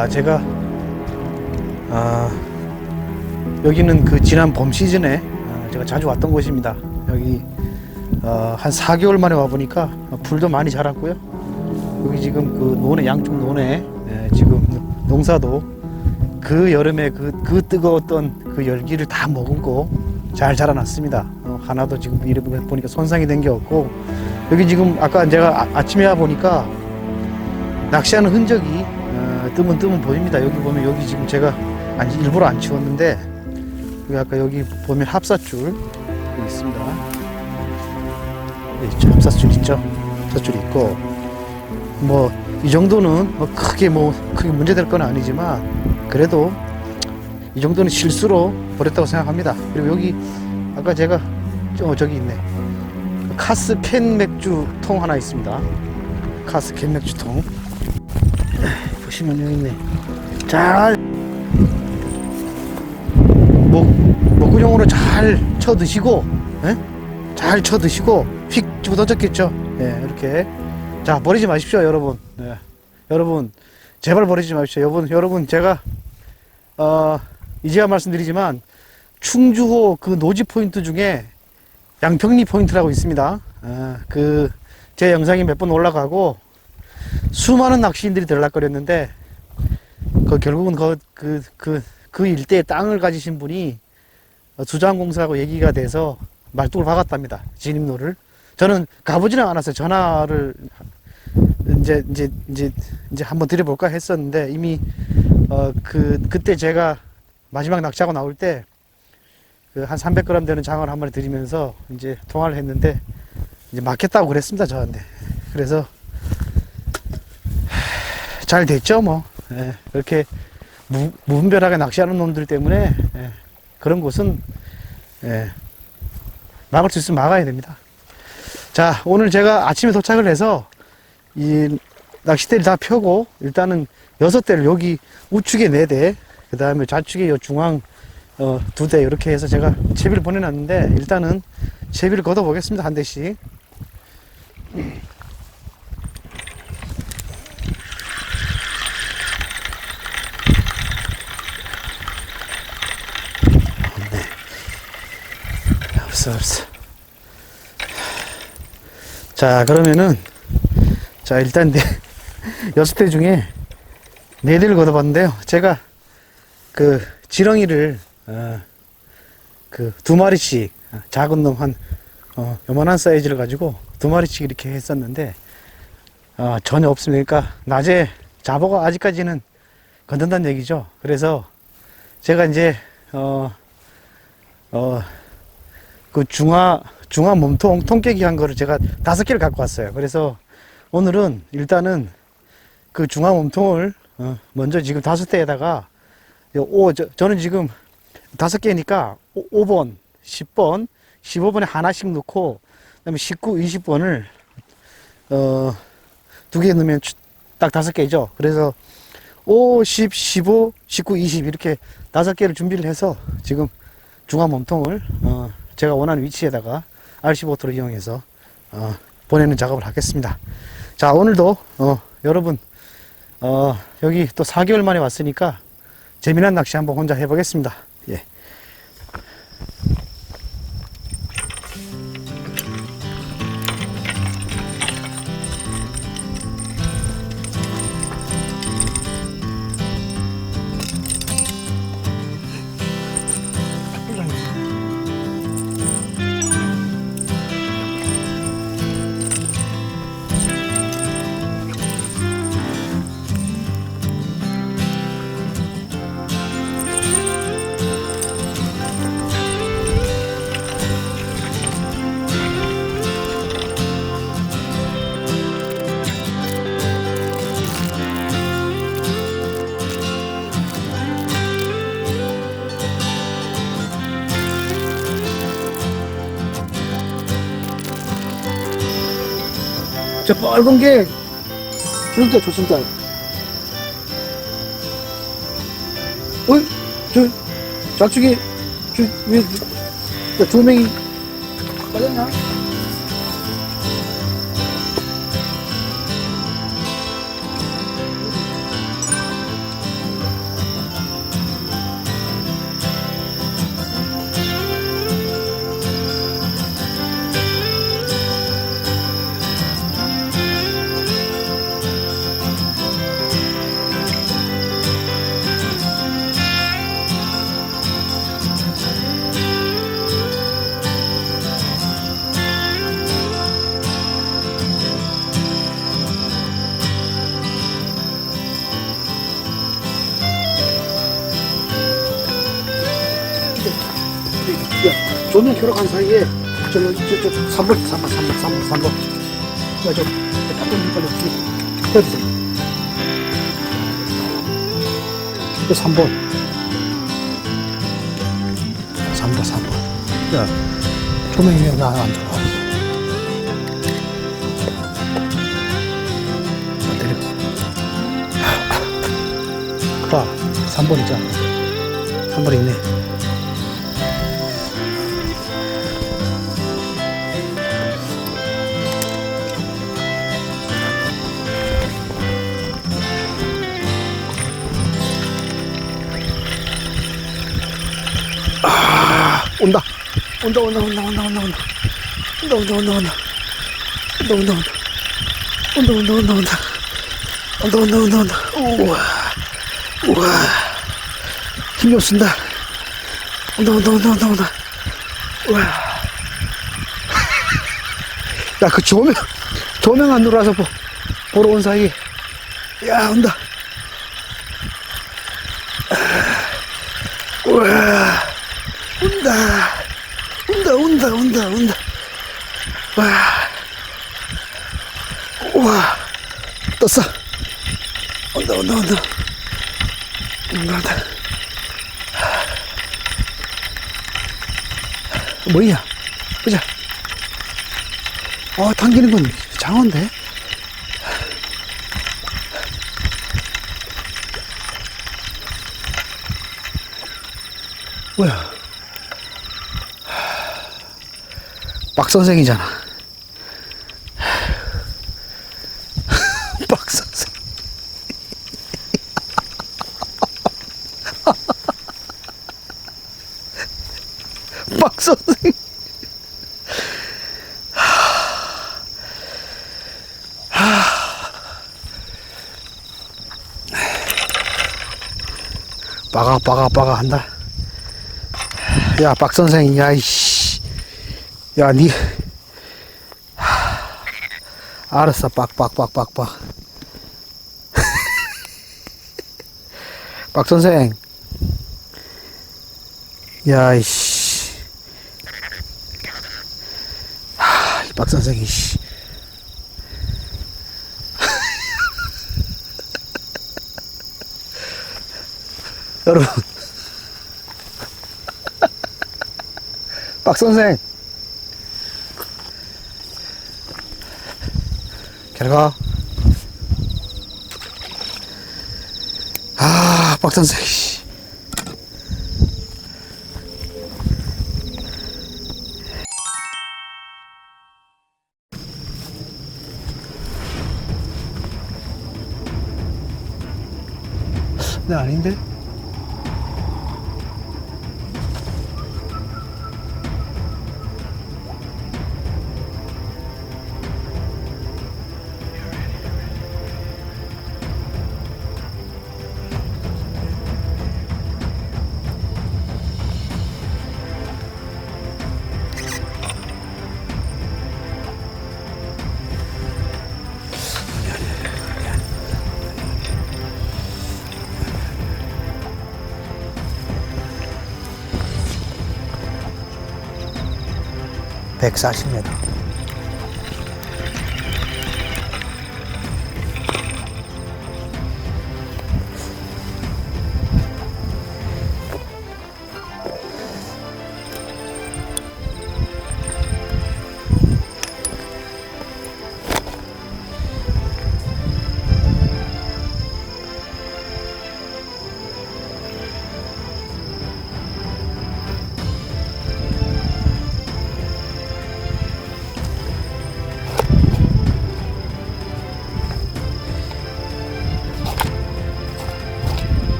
아, 제가 아, 여기는 그 지난 봄 시즌에 아, 제가 자주 왔던 곳입니다. 여기 어, 한 4개월 만에 와 보니까 풀도 많이 자랐고요. 여기 지금 그 논에 양쪽 논에 예, 지금 농사도 그 여름에 그, 그 뜨거웠던 그 열기를 다 머금고 잘 자라났습니다. 어, 하나도 지금 이래 보니까 손상이 된 게 없고 여기 지금 아까 제가 아, 침에 와 보니까 낚시하는 흔적이 어, 뜨문뜨문 보입니다. 여기 보면 여기 지금 제가 아니, 일부러 안 치웠는데 여기 아까 여기 보면 합사줄 여기 있습니다. 여기 있죠. 합사줄 있죠. 합사줄 있고 뭐 이 정도는 뭐 크게 뭐 크게 문제될 건 아니지만 그래도 이 정도는 실수로 버렸다고 생각합니다. 그리고 여기 아까 제가 저 저기 있네. 카스 캔 맥주 통 하나 있습니다. 카스 캔 맥주 통. 보시면 여기 있네. 잘 목, 목구멍으로 잘 쳐 드시고, 예? 잘쳐 드시고, 휙 집어 던졌겠죠? 예, 이렇게. 자, 버리지 마십시오, 여러분. 예. 여러분, 제발 버리지 마십시오. 여러분, 여러분, 제가, 어, 이제야 말씀드리지만, 충주호 그 노지 포인트 중에 양평리 포인트라고 있습니다. 아, 그, 제 영상이 몇 번 올라가고, 수많은 낚시인들이 들락거렸는데, 그 결국은 그, 그, 그, 그 일대에 땅을 가지신 분이 수자원공사하고 얘기가 돼서 말뚝을 박았답니다. 진입로를. 저는 가보지는 않았어요. 전화를 이제, 이제, 이제, 이제 한번 드려볼까 했었는데 이미, 어, 그, 그때 제가 마지막 낚시하고 나올 때 그 한 300g 되는 장어를 한 마리 드리면서 이제 통화를 했는데 이제 맞겠다고 그랬습니다. 저한테. 그래서 잘 됐죠, 뭐. 예, 그렇게 무, 무분별하게 낚시하는 놈들 때문에 예, 그런 곳은 예, 막을 수 있으면 막아야 됩니다. 자, 오늘 제가 아침에 도착을 해서 이 낚싯대를 다 펴고 일단은 여섯 대를 여기 우측에 네 대, 그 다음에 좌측에 요 중앙 어, 두 대 이렇게 해서 제가 채비를 보내놨는데 일단은 채비를 걷어 보겠습니다 한 대씩. 없어 없어. 자 그러면은 자 일단 네 여섯 대 중에 네 대를 걷어봤는데요. 제가 그 지렁이를 어, 그두 마리씩 작은 놈한 어, 요만한 사이즈를 가지고 두 마리씩 이렇게 했었는데 어, 전혀 없습니다. 그러니까 낮에 잡어가 아직까지는 건든다는 얘기죠. 그래서 제가 이제 어, 어, 그 중화 중화 몸통 통깨기 한 거를 제가 다섯 개를 갖고 왔어요. 그래서 오늘은 일단은 그 중화 몸통을 어, 먼저 지금 다섯 대에다가 요 오, 저, 저는 지금 다섯 개니까 5 번, 10번, 15번에 하나씩 넣고 그다음에 19, 20번을 어, 두 개 넣으면 추- 딱 다섯 개죠. 그래서 5, 10, 15, 19, 20 이렇게 다섯 개를 준비를 해서 지금 중화 몸통을 어, 제가 원하는 위치에다가 RC 보트를 이용해서 어, 보내는 작업을 하겠습니다. 자 오늘도 어, 여러분 어, 여기 또 4개월 만에 왔으니까 재미난 낚시 한번 혼자 해보겠습니다. 저 빨간 게 그러니까 좋습니다. 어이, 저 좌측에 저왜 조명이 빠졌나? 야, 조명 켜러 간 사이에 저, 저, 저, 저 3번, 3번, 3번, 3번, 3번. 야, 저, 저, 닭똥 빨리 어떻게 켜주세요. 저 3번. 3번, 3번. 야, 조명이 왜 나안 들어와? 봐, 3번 있잖아. 3번 있네. 온다. 온다, 온다, 온다, 온다, 온다, 온다. 온다, 온다, 온다, 온다. 온다, 온다, 온다. 온다, 온다, 온다, 온다. 온다, 온다. 우와. 우와. 힘이 없습니다. 온다, 온다, 온다, 온다, 온다. 우와. 야, 그 조명, 조명 안 들어와서 보, 보러 온 사이에. 야, 온다. 우와. 온다. 온다, 온다. 와. 우와. 떴어. 온다, 온다, 온다. 온다, 온다. 뭐야? 보자. 어, 당기는 건 장어인데? 뭐야? 박 선생이잖아. 박 선생. 박 선생. 빠가 빠가 빠가 한다. 야, 박 선생, 야, 이씨. 야, 니. 하, 알았어, 빡, 빡, 빡, 빡, 빡. 박 선생. 야, 이씨. 하, 이 박 선생, 이 씨. 여러분. 박 선생. 결과. 아, 박 선생. 씨. 네, 아닌데? 140m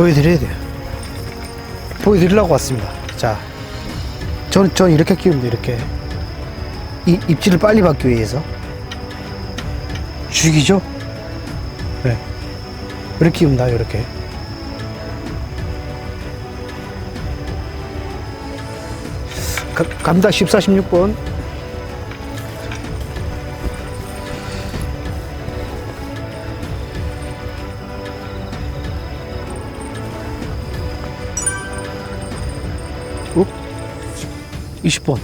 보여드려야 돼요. 보여드리려고 왔습니다. 자, 저는, 저는 이렇게 키우는데, 이렇게. 이, 입질을 빨리 받기 위해서. 죽이죠? 네. 이렇게 키웁니다, 이렇게. 가, 갑니다. 14, 16번. 20번.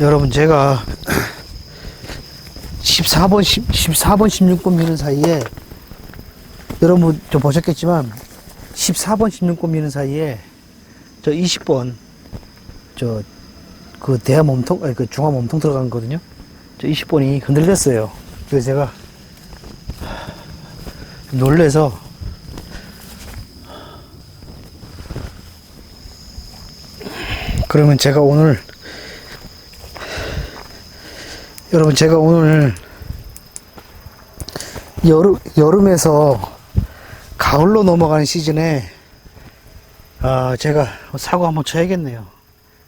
여러분 제가 14번, 10, 14번, 16번 미는 사이에 여러분 좀 보셨겠지만 14번, 16번 미는 사이에 저 20번 저 그 대하 몸통, 아니 그 중화 몸통 들어간 거거든요. 저 20번이 흔들렸어요. 그래서 제가 놀래서 그러면 제가 오늘 여러분 제가 오늘 여름 여름에서 가을로 넘어가는 시즌에 아 제가 사고 한번 쳐야겠네요.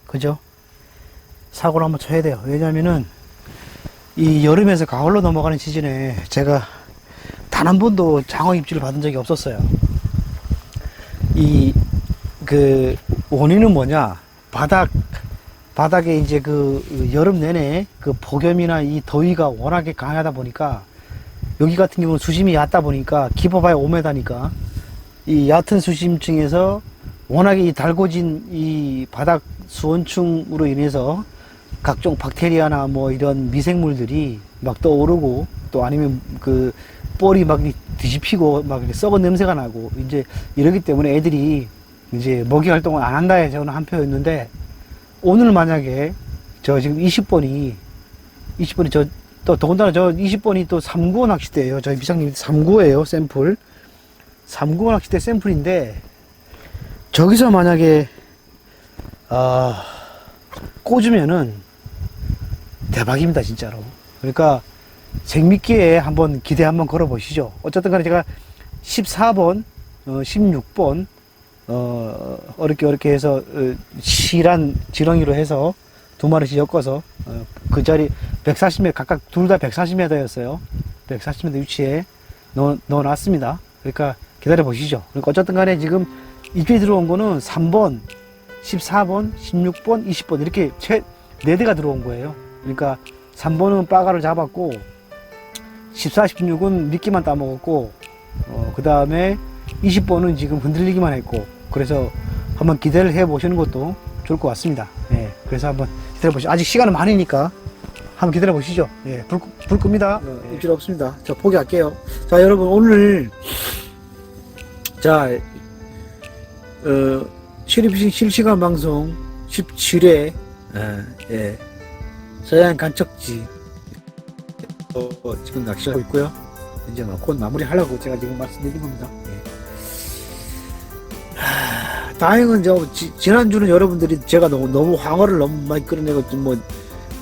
그죠? 사고를 한번 쳐야 돼요. 왜냐면은 이 여름에서 가을로 넘어가는 시즌에 제가 단 한 번도 장어 입질을 받은 적이 없었어요. 이 그 원인은 뭐냐? 바닥 바닥에 이제 그 여름 내내 그 폭염이나 이 더위가 워낙에 강하다 보니까 여기 같은 경우는 수심이 얕다 보니까 깊어봐야 5m니까 이 얕은 수심층에서 워낙에 이 달궈진 이 바닥 수온층으로 인해서 각종 박테리아나 뭐 이런 미생물들이 막 떠오르고 또 아니면 그 볼이 막 뒤집히고 막 썩은 냄새가 나고 이제 이러기 때문에 애들이 이제 먹이 활동을 안 한다에 저는 한 표였는데 오늘 만약에 저 지금 20번이 20번이 저 또 더군다나 저 20번이 또395 낚싯대예요. 저희 비상님 395예요. 샘플. 395 낚싯대 샘플인데 저기서 만약에 아 꽂으면은 대박입니다, 진짜로. 그러니까 생미끼에 한번 기대 한번 걸어 보시죠. 어쨌든 간에 제가 14번, 어, 16번 어, 어렵게 어렵게 해서 어, 실한 지렁이로 해서 두 마리씩 엮어서 어, 그 자리 140m 각각 둘 다 140m였어요. 140m 위치에 넣어, 넣어 놨습니다. 그러니까 기다려 보시죠. 그러니까 어쨌든 간에 지금 입에 들어온 거는 3번, 14번, 16번, 20번 이렇게 채, 4대가 들어온 거예요. 그러니까 3번은 빠가를 잡았고 14, 16은 미끼만 따먹었고 어, 그 다음에 20번은 지금 흔들리기만 했고 그래서 한번 기대를 해 보시는 것도 좋을 것 같습니다. 예, 그래서 한번 기다려 보시죠. 아직 시간은 많으니까 한번 기다려 보시죠. 예, 불, 불 끕니다. 어, 입질 없습니다. 저 포기할게요. 자, 여러분 오늘 자, 어, 시리피싱 실시간 방송 17회 예, 서해안 간척지 어, 지금 낚시하고 있고요. 이제 막 곧 마무리 하려고 제가 지금 말씀드린 겁니다. 예. 하, 다행은 저 지, 지난주는 여러분들이 제가 너무 너무 황어를 너무 많이 끌어내고 좀 뭐,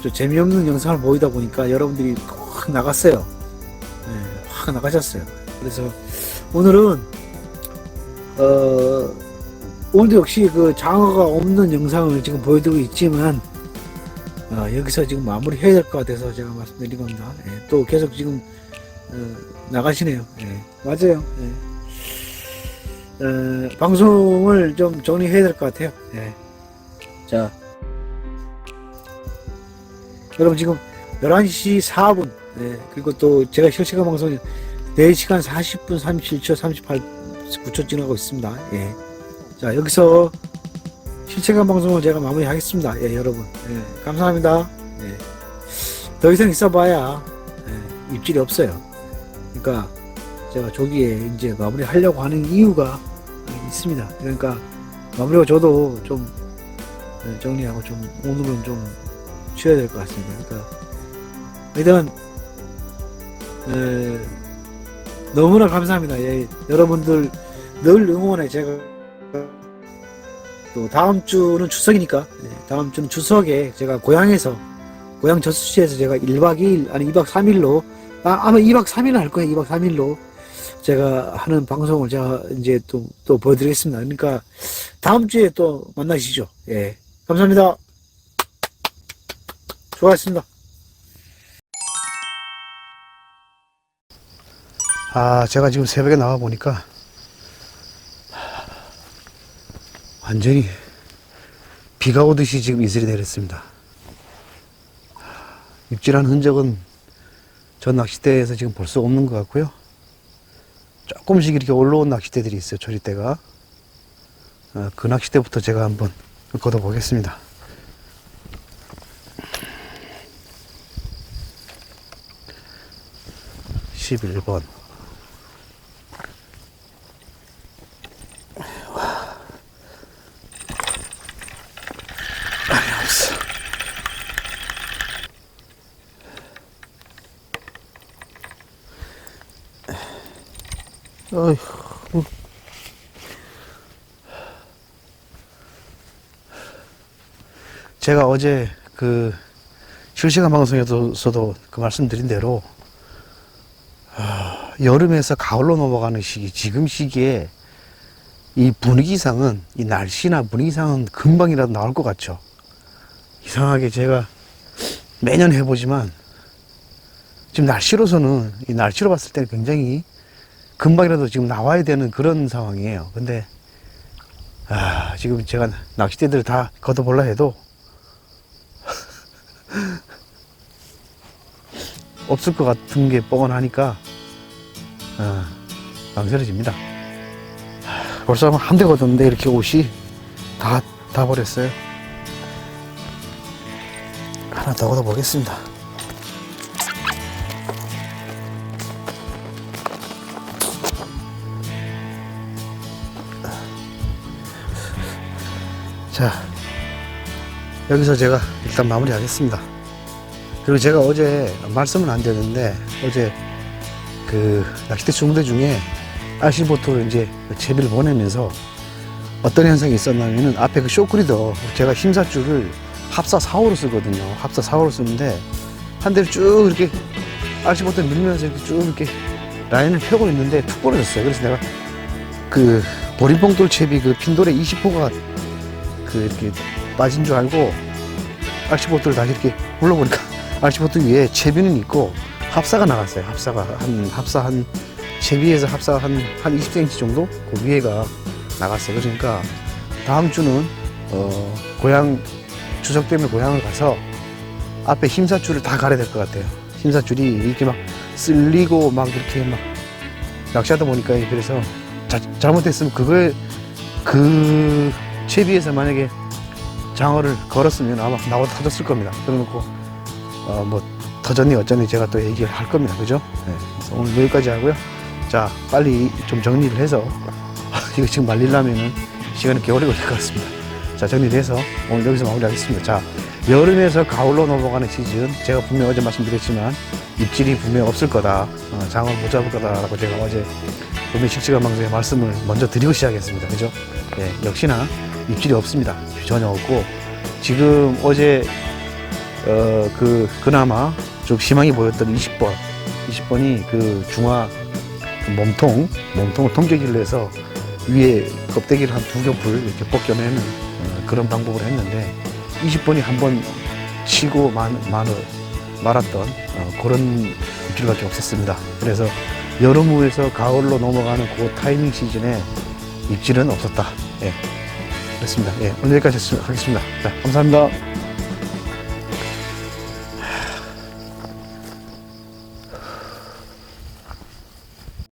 저 재미없는 영상을 보이다 보니까 여러분들이 확 나갔어요. 예, 확 나가셨어요. 그래서 오늘은 어 오늘도 역시 그 장어가 없는 영상을 지금 보여드리고 있지만 어, 여기서 지금 마무리 해야 될 것 같아서 제가 말씀드린 겁니다. 예, 또 계속 지금 어, 나가시네요. 예, 맞아요. 예. 어, 방송을 좀 정리해야 될 것 같아요. 예. 자, 여러분 지금 11시 4분, 예, 그리고 또 제가 실시간 방송이 4시간 40분 37초 38초 지나고 있습니다. 예. 자, 여기서 실시간 방송을 제가 마무리하겠습니다. 예, 여러분. 예, 감사합니다. 예. 더 이상 있어봐야 예, 입질이 없어요. 그러니까 제가 조기에 이제 마무리 하려고 하는 이유가 있습니다. 그러니까 마무리가 저도 좀 예, 정리하고 좀 오늘은 좀 쉬어야 될 것 같습니다. 그러니까 일단 예, 너무나 감사합니다. 예, 여러분들 늘 응원해 제가 또 다음 주는 추석이니까 예, 다음 주는 추석에 제가 고향에서 고향 저수지에서 제가 1박 2일 아니 2박 3일로 아, 아마 2박 3일 할 거예요. 2박 3일로 제가 하는 방송을 제가 이제 또, 또 보여드리겠습니다. 그러니까 다음 주에 또 만나시죠. 예. 감사합니다. 수고하셨습니다. 아, 제가 지금 새벽에 나와 보니까 완전히 비가 오듯이 지금 이슬이 내렸습니다. 입질한 흔적은 저 낚싯대에서 지금 볼 수 없는 것 같고요. 조금씩 이렇게 올라온 낚싯대들이 있어요, 조리대가. 어, 그 낚싯대부터 제가 한번 걷어보겠습니다. 십일 번 어휴. 제가 어제 그 실시간 방송에서도 그 말씀드린 대로 아, 여름에서 가을로 넘어가는 시기, 지금 시기에 이 분위기상은, 이 날씨나 분위기상은 금방이라도 나올 것 같죠. 이상하게 제가 매년 해보지만 지금 날씨로서는, 이 날씨로 봤을 때는 굉장히 금방이라도 지금 나와야 되는 그런 상황이에요. 근데, 아, 지금 제가 낚싯대들 다 걷어볼라 해도 없을 것 같은 게 뻔하니까 어, 망설여집니다. 하, 벌써 한 대 걷었는데 이렇게 옷이 다, 다 버렸어요. 하나 더 걷어보겠습니다. 자, 여기서 제가 일단 마무리하겠습니다. 그리고 제가 어제 말씀은 안 드렸는데 어제 그 낚싯대 중대 중에 RC보트로 이제 채비를 보내면서 어떤 현상이 있었냐면은 앞에 그 쇼크리더 제가 힘사줄을 합사 4호로 쓰거든요. 합사 4호로 쓰는데 한 대를 쭉 이렇게 RC보트 밀면서 이렇게 쭉 이렇게 라인을 펴고 있는데 툭 부러졌어요. 그래서 내가 그 보리봉돌 채비 그 핀돌에 20호가 그 이렇게 빠진 줄 알고 RC보트를 다시 이렇게 불러보니까 RC보트 위에 채비는 있고 합사가 나갔어요. 합사가 한 합사 한 채비에서 합사 한 한 20cm 정도 그 위에가 나갔어요. 그러니까 다음 주는 어 고향 추석 때문에 고향을 가서 앞에 힘사줄을 다 갈아야 될 것 같아요. 힘사줄이 이렇게 막 쓸리고 막 이렇게 막 낚시하다 보니까 그래서 자, 잘못했으면 그거에 그 채비에서 만약에 장어를 걸었으면 아마 나와 터졌을 겁니다. 그래놓고 어 뭐 터졌니 어쩌니 제가 또 얘기를 할 겁니다. 그죠? 네. 그래서 오늘 여기까지 하고요. 자 빨리 좀 정리를 해서 이거 지금 말리려면은 시간이 꽤 오래 걸릴 것 같습니다. 자 정리돼서 오늘 여기서 마무리하겠습니다. 자 여름에서 가을로 넘어가는 시즌 제가 분명 어제 말씀드렸지만 입질이 분명 없을 거다. 어, 장어를 못 잡을 거다라고 제가 어제 분명 실시간 방송에 말씀을 먼저 드리고 시작했습니다. 그죠? 네, 역시나 입질이 없습니다. 전혀 없고 지금 어제 어 그 그나마 좀 희망이 보였던 20번 20번이 그 중화 그 몸통 몸통을 통제기를 해서 위에 껍데기를 한 두 겹을 이렇게 벗겨내는 어, 그런 방법을 했는데 20번이 한 번 치고 만, 만, 말았던 어, 그런 입질밖에 없었습니다. 그래서 여름 후에서 가을로 넘어가는 그 타이밍 시즌에 입질은 없었다. 예. 그렇습니다. 예, 오늘 여기까지 하겠습니다. 자, 감사합니다.